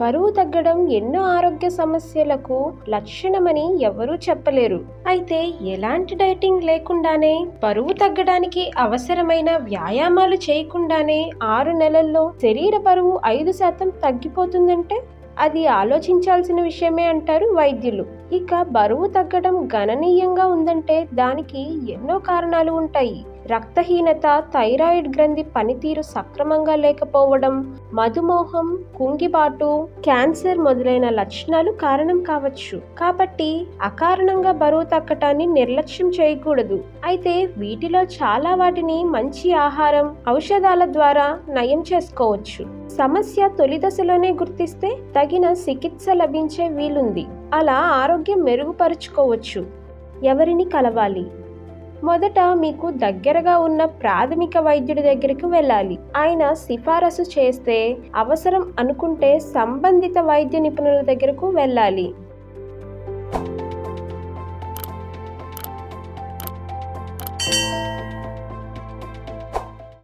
బరువు తగ్గడం ఎన్నో ఆరోగ్య సమస్యలకు లక్షణమని ఎవరూ చెప్పలేరు. అయితే ఎలాంటి డైటింగ్ లేకుండానే బరువు తగ్గడానికి అవసరమైన వ్యాయామాలు చేయకుండానే ఆరు నెలల్లో శరీర బరువు ఐదు శాతం తగ్గిపోతుందంటే? అది ఆలోచించాల్సిన విషయమే అంటారు వైద్యులు. ఇక బరువు తగ్గడం గణనీయంగా ఉందంటే దానికి ఎన్నో కారణాలు ఉంటాయి. రక్తహీనత థైరాయిడ్ గ్రంథి పనితీరు సక్రమంగా లేకపోవడం మధుమోహం కుంగిబాటు క్యాన్సర్ మొదలైన లక్షణాలు కారణం కావచ్చు. కాబట్టి అకారణంగా బరువు తగ్గటాన్ని నిర్లక్ష్యం చేయకూడదు. అయితే వీటిలో చాలా వాటిని మంచి ఆహారం ఔషధాల ద్వారా నయం చేసుకోవచ్చు. సమస్య తొలి దశలోనే గుర్తిస్తే తగిన చికిత్స లభించే వీలుంది. అలా ఆరోగ్యం మెరుగుపరుచుకోవచ్చు. ఎవరిని కలవాలి? మొదట మీకు దగ్గరగా ఉన్న ప్రాథమిక వైద్యుడి దగ్గరికి వెళ్ళాలి. ఆయన సిఫారసు చేస్తే అవసరం అనుకుంటే సంబంధిత వైద్య నిపుణుల దగ్గరకు వెళ్ళాలి.